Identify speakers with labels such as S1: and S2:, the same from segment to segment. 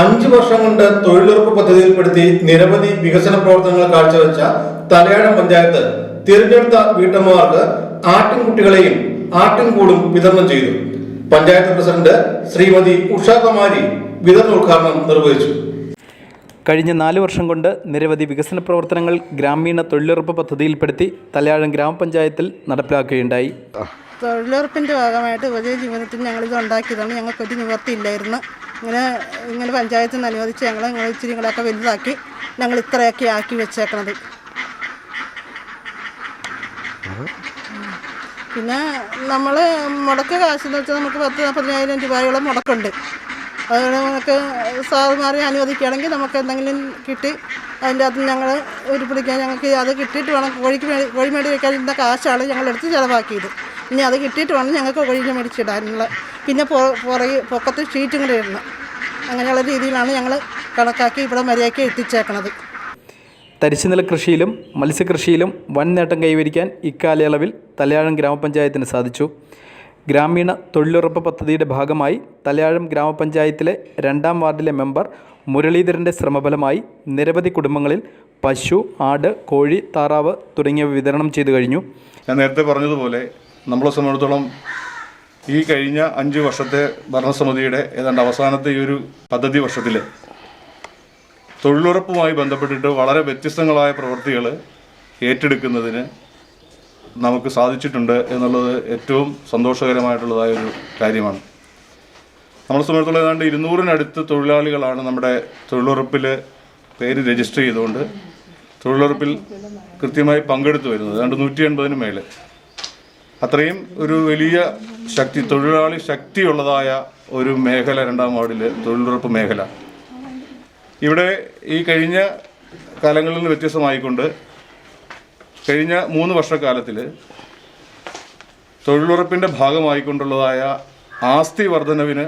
S1: അഞ്ചു വർഷം കൊണ്ട് തൊഴിലുറപ്പ് പദ്ധതിയിൽപ്പെടുത്തി നിരവധി വികസന പ്രവർത്തനങ്ങൾ കാഴ്ചവെച്ച തലയാടം പഞ്ചായത്ത് തിരഞ്ഞെടുത്ത വീട്ടമ്മമാർക്ക് ആട്ടിൻകുട്ടികളെയും ആട്ടിൻകൂടും വിതരണം ചെയ്തു. പഞ്ചായത്ത് പ്രസിഡന്റ് ശ്രീമതി ഉഷാകുമാരി വിതരണ ഉദ്ഘാടനം നിർവഹിച്ചു.
S2: കഴിഞ്ഞ നാല് വർഷം കൊണ്ട് നിരവധി വികസന പ്രവർത്തനങ്ങൾ ഗ്രാമീണ തൊഴിലുറപ്പ് പദ്ധതിയിൽപ്പെടുത്തി തലയാഴം ഗ്രാമപഞ്ചായത്തിൽ നടപ്പിലാക്കുകയുണ്ടായി.
S3: തൊഴിലുറപ്പിന്റെ ഭാഗമായിട്ട് ഉപജീവനത്തിന് ഞങ്ങളിത് ഉണ്ടാക്കിയതാണ്. ഞങ്ങൾക്കൊരു നിവർത്തിയില്ലായിരുന്നു. ഇങ്ങനെ ഇങ്ങനെ പഞ്ചായത്ത് നിന്ന് അനുവദിച്ച് ഞങ്ങൾ ഞങ്ങൾ ഇച്ചിരി ഇങ്ങളൊക്കെ വലുതാക്കി ഞങ്ങൾ ഇത്രയൊക്കെ ആക്കി വെച്ചേക്കണത്. പിന്നെ നമ്മൾ മുടക്ക് കാശെന്ന് വെച്ചാൽ നമുക്ക് പത്ത് നാൽപ്പതിനായിരം രൂപയോളം മുടക്കുണ്ട്. അതുകൊണ്ട് നമുക്ക് സാറുമാരെ അനുവദിക്കുകയാണെങ്കിൽ നമുക്ക് എന്തെങ്കിലും കിട്ടി അതിന്റെ അകത്ത് ഞങ്ങൾ ഒരു പിടിക്കാൻ ഞങ്ങൾക്ക് അത് കിട്ടിയിട്ട് വേണം. കോഴിക്ക് കോഴി മേടി വയ്ക്കാതിരുന്ന കാശാണ് ഞങ്ങളെടുത്ത് ചിലവാക്കിയത്. ഇനി അത് കിട്ടിയിട്ട് വേണം ഞങ്ങൾക്ക് കോഴിനെ മേടിച്ചിടാനുള്ള. പിന്നെ പുറകെ പൊക്കത്ത് ഷീറ്റും കൂടെ ഇടണം. അങ്ങനെയുള്ള രീതിയിലാണ് ഞങ്ങൾ കണക്കാക്കി ഇവിടെ മര്യാദയ്ക്ക് എത്തിച്ചേക്കണത്.
S2: തരിശുനില കൃഷിയിലും മത്സ്യകൃഷിയിലും വൻ നേട്ടം കൈവരിക്കാൻ ഇക്കാലയളവിൽ തലയാഴം ഗ്രാമപഞ്ചായത്തിന് സാധിച്ചു. ഗ്രാമീണ തൊഴിലുറപ്പ് പദ്ധതിയുടെ ഭാഗമായി തലയാഴം ഗ്രാമപഞ്ചായത്തിലെ രണ്ടാം വാർഡിലെ മെമ്പർ മുരളീധരന്റെ ശ്രമഫലമായി നിരവധി കുടുംബങ്ങളിൽ പശു ആട് കോഴി താറാവ് തുടങ്ങിയവ വിതരണം ചെയ്തു കഴിഞ്ഞു.
S4: ഞാൻ നേരത്തെ പറഞ്ഞതുപോലെ നമ്മളെ സംബന്ധിച്ചിടത്തോളം ഈ കഴിഞ്ഞ അഞ്ച് വർഷത്തെ ഭരണസമിതിയുടെ ഏതാണ്ട് അവസാനത്തെ ഈ ഒരു പദ്ധതി വർഷത്തിൽ തൊഴിലുറപ്പുമായി ബന്ധപ്പെട്ടിട്ട് വളരെ വ്യത്യസ്തങ്ങളായ പ്രവൃത്തികൾ ഏറ്റെടുക്കുന്നതിന് നമുക്ക് സാധിച്ചിട്ടുണ്ട് എന്നുള്ളത് ഏറ്റവും സന്തോഷകരമായിട്ടുള്ളതായ ഒരു കാര്യമാണ്. നമ്മളെ സംബന്ധിച്ചിടത്തോളം ഏതാണ്ട് ഇരുന്നൂറിനടുത്ത് തൊഴിലാളികളാണ് നമ്മുടെ തൊഴിലുറപ്പിൽ പേര് രജിസ്റ്റർ ചെയ്തുകൊണ്ട് തൊഴിലുറപ്പിൽ കൃത്യമായി പങ്കെടുത്തു വരുന്നത്. ഏതാണ്ട് നൂറ്റി എൺപതിന് മേലെ അത്രയും ഒരു വലിയ ശക്തി തൊഴിലാളി ശക്തിയുള്ളതായ ഒരു മേഖല രണ്ടാം വാർഡിൽ തൊഴിലുറപ്പ് മേഖല. ഇവിടെ ഈ കഴിഞ്ഞ കാലങ്ങളിൽ നിന്ന് വ്യത്യസ്തമായിക്കൊണ്ട് കഴിഞ്ഞ മൂന്ന് വർഷക്കാലത്തിൽ തൊഴിലുറപ്പിന്റെ ഭാഗമായിക്കൊണ്ടുള്ളതായ ആസ്തി വർധനവിന്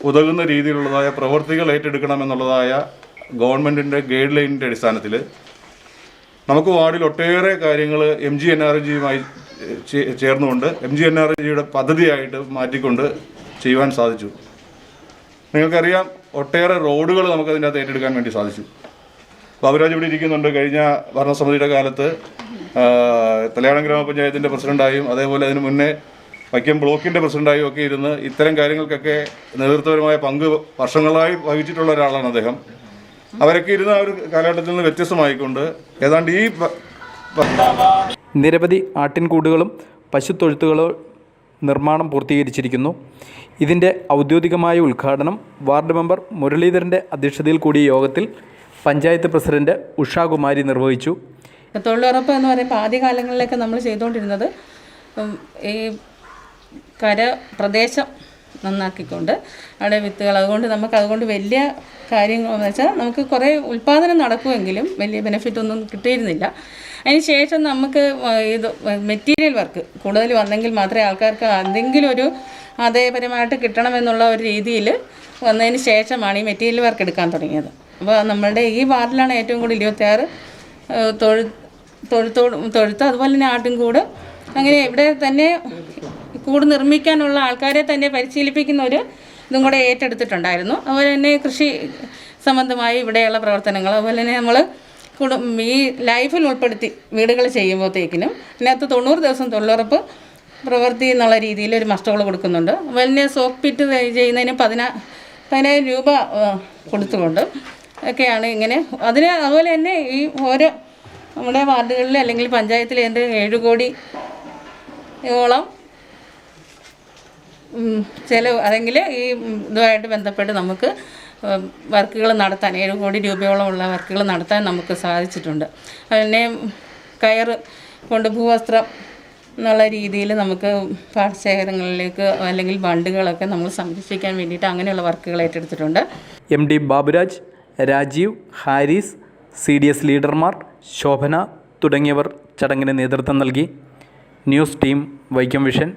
S4: ഉതകുന്ന രീതിയിലുള്ളതായ പ്രവൃത്തികൾ ഏറ്റെടുക്കണമെന്നുള്ളതായ ഗവൺമെന്റിന്റെ ഗൈഡ് ലൈനിന്റെ അടിസ്ഥാനത്തിൽ നമുക്ക് വാർഡിൽ ഒട്ടേറെ കാര്യങ്ങൾ എം ജി എൻ ആർ ജിയുമായി ചേർന്നുകൊണ്ട് എം ജി എൻ ആർ ജിയുടെ പദ്ധതിയായിട്ട് മാറ്റിക്കൊണ്ട് ചെയ്യുവാൻ സാധിച്ചു. നിങ്ങൾക്കറിയാം ഒട്ടേറെ റോഡുകൾ നമുക്ക് അതിന്റെ അകത്ത് ഏറ്റെടുക്കാൻ വേണ്ടി സാധിച്ചു. ബാബുരാജ് ഇവിടെ ഇരിക്കുന്നുണ്ട്. കഴിഞ്ഞ ഭരണസമിതിയുടെ കാലത്ത് തലയാളം ഗ്രാമപഞ്ചായത്തിന്റെ പ്രസിഡന്റായും അതേപോലെ അതിന് മുന്നേ വൈക്കം ബ്ലോക്കിന്റെ പ്രസിഡന്റായും ഒക്കെ ഇരുന്ന് ഇത്തരം കാര്യങ്ങൾക്കൊക്കെ നേതൃത്വപരമായ പങ്ക് വർഷങ്ങളായി വഹിച്ചിട്ടുള്ള ഒരാളാണ് അദ്ദേഹം. അവരൊക്കെ ഇരുന്ന ആ ഒരു കാലഘട്ടത്തിൽ നിന്ന് വ്യത്യസ്തമായിക്കൊണ്ട് ഏതാണ്ട് ഈ
S2: നിരവധി ആട്ടിൻകൂടുകളും പശുത്തൊഴുത്തുകളും നിർമ്മാണം പൂർത്തീകരിച്ചിരിക്കുന്നു. ഇതിന്റെ ഔദ്യോഗികമായ ഉദ്ഘാടനം വാർഡ് മെമ്പർ മുരളീധരന്റെ അധ്യക്ഷതയിൽ കൂടിയ യോഗത്തിൽ പഞ്ചായത്ത് പ്രസിഡന്റ് ഉഷാകുമാരി നിർവഹിച്ചു.
S5: തൊഴിലുറപ്പ് എന്ന് പറയുമ്പോൾ ആദ്യകാലങ്ങളിലൊക്കെ നമ്മൾ ചെയ്തുകൊണ്ടിരുന്നത് ഈ കര പ്രദേശം നന്നാക്കിക്കൊണ്ട് അവിടെ വിത്തുകൾ. അതുകൊണ്ട് നമുക്ക് അതുകൊണ്ട് വലിയ കാര്യങ്ങൾ എന്ന് വെച്ചാൽ നമുക്ക് കുറേ ഉൽപ്പാദനം നടക്കുമെങ്കിലും വലിയ ബെനിഫിറ്റ് ഒന്നും കിട്ടിയിരുന്നില്ല. അതിന് ശേഷം നമുക്ക് ഇത് മെറ്റീരിയൽ വർക്ക് കൂടുതൽ വന്നെങ്കിൽ മാത്രമേ ആൾക്കാർക്ക് എന്തെങ്കിലും ഒരു ആദായപരമായിട്ട് കിട്ടണമെന്നുള്ള ഒരു രീതിയിൽ വന്നതിന് ശേഷമാണ് ഈ മെറ്റീരിയൽ വർക്ക് എടുക്കാൻ തുടങ്ങിയത്. അപ്പോൾ നമ്മളുടെ ഈ വാർഡിലാണ് ഏറ്റവും കൂടുതൽ ഇരുപത്തിയാറ് തൊഴു തൊഴുത്തോട് തൊഴുത്ത് അതുപോലെ തന്നെ ആട്ടും കൂടെ അങ്ങനെ ഇവിടെ തന്നെ കൂട് നിർമ്മിക്കാനുള്ള ആൾക്കാരെ തന്നെ പരിശീലിപ്പിക്കുന്ന ഒരു ഇതും കൂടെ ഏറ്റെടുത്തിട്ടുണ്ടായിരുന്നു. അതുപോലെ തന്നെ കൃഷി സംബന്ധമായി ഇവിടെയുള്ള പ്രവർത്തനങ്ങൾ അതുപോലെ തന്നെ നമ്മൾ കുടും ഈ ലൈഫിൽ ഉൾപ്പെടുത്തി വീടുകൾ ചെയ്യുമ്പോഴത്തേക്കിനും അതിനകത്ത് തൊണ്ണൂറ് ദിവസം തൊഴിലുറപ്പ് പ്രവൃത്തി എന്നുള്ള രീതിയിൽ ഒരു മസ്റ്റോൾ കൊടുക്കുന്നുണ്ട്. വലിയ തന്നെ സോക്ക് പിറ്റ് ചെയ്യുന്നതിന് പതിനാ പതിനായിരം രൂപ കൊടുത്തുകൊണ്ട് ഒക്കെയാണ് ഇങ്ങനെ. അതിന് അതുപോലെ തന്നെ ഈ ഓരോ നമ്മുടെ വാർഡുകളിൽ അല്ലെങ്കിൽ പഞ്ചായത്തിൽ എന്റെ ഏഴ് കോടി ഓളം ചിലവ് അല്ലെങ്കിൽ ഈ ഇതുമായിട്ട് ബന്ധപ്പെട്ട് നമുക്ക് വർക്കുകൾ നടത്താൻ ഏഴ് കോടി രൂപയോളമുള്ള വർക്കുകൾ നടത്താൻ നമുക്ക് സാധിച്ചിട്ടുണ്ട്. അതിനെ കയർ കൊണ്ട് ഭൂവസ്ത്രം എന്നുള്ള രീതിയിൽ നമുക്ക് പാടശേഖരങ്ങളിലേക്ക് അല്ലെങ്കിൽ ബണ്ടുകളൊക്കെ നമ്മൾ സംരക്ഷിക്കാൻ വേണ്ടിയിട്ട് അങ്ങനെയുള്ള വർക്കുകൾ ഏറ്റെടുത്തിട്ടുണ്ട്.
S2: M D Baburaj Rajeev Haris C D S ലീഡർമാർ Shobhana തുടങ്ങിയവർ ചടങ്ങിന് നേതൃത്വം നൽകി. News team Vaikom vision.